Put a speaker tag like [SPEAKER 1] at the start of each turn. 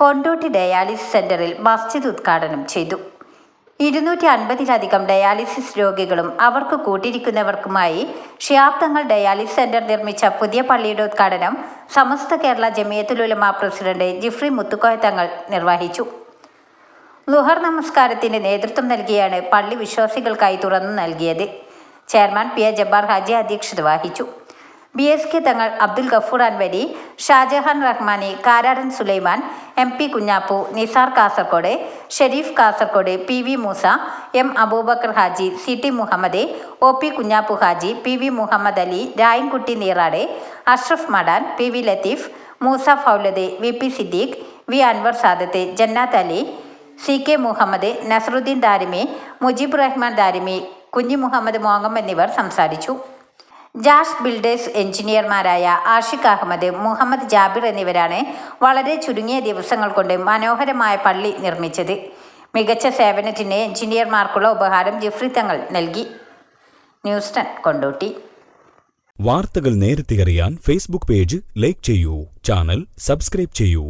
[SPEAKER 1] Kondotty dialysis സെന്ററിൽ മസ്ജിദ് ഉദ്ഘാടനം ചെയ്തു. ഇരുന്നൂറ്റി അൻപതിലധികം ഡയാലിസിസ് രോഗികളും അവർക്ക് കൂട്ടിരിക്കുന്നവർക്കുമായി ഷിയാബ് തങ്ങൾ ഡയാലിസിസ് സെന്റർ നിർമ്മിച്ച പുതിയ പള്ളിയുടെ ഉദ്ഘാടനം സമസ്ത കേരള ജമിയത്തുലുലമ പ്രസിഡന്റ് ജിഫ്രി മുത്തുക്കോയ തങ്ങൾ നിർവഹിച്ചു. ലുഹർ നമസ്കാരത്തിന് നേതൃത്വം നൽകിയാണ് പള്ളി വിശ്വാസികൾക്കായി തുറന്നു നൽകിയത്. Chairman P A Jabbar Haji അധ്യക്ഷത വഹിച്ചു. ബി എസ് കെ തങ്ങൾ Abdul Gafoor Anwari Shajahan Rahmani Karadan Sulaiman M P Kunhappu Nisar Kasaragod Sherif Kasaragod P V Moosa M Abubakar Haji C T Muhammad O P Kunhappu Haji P V Muhammad Ali Rayankutty Neerad Ashraf Madan P V Latheef Moosa Fouladh V P Siddique V Anwar Sadath Jannath Ali C K Muhammad Nasaruddin Darimi Mujeeb Rahman Darimi Kunhi Muhammad മോങ്ങം എന്നിവർ സംസാരിച്ചു. Jash builders എഞ്ചിനീയർമാരായ ആഷിഖ് അഹമ്മദ് മുഹമ്മദ് ജാബിർ എന്നിവരാണ് വളരെ ചുരുങ്ങിയ ദിവസങ്ങൾ കൊണ്ട് മനോഹരമായ പള്ളി നിർമ്മിച്ചത്. മികച്ച സേവനത്തിന് എഞ്ചിനീയർമാർക്കുള്ള ഉപഹാരം ജിഫ്രി തങ്ങൾ നൽകി. News ten Kondotty.
[SPEAKER 2] വാർത്തകൾ നേരത്തെ അറിയാൻ ഫേസ്ബുക്ക് പേജ് ലൈക്ക് ചെയ്യൂ ചാനൽ സബ്സ്ക്രൈബ് ചെയ്യൂ.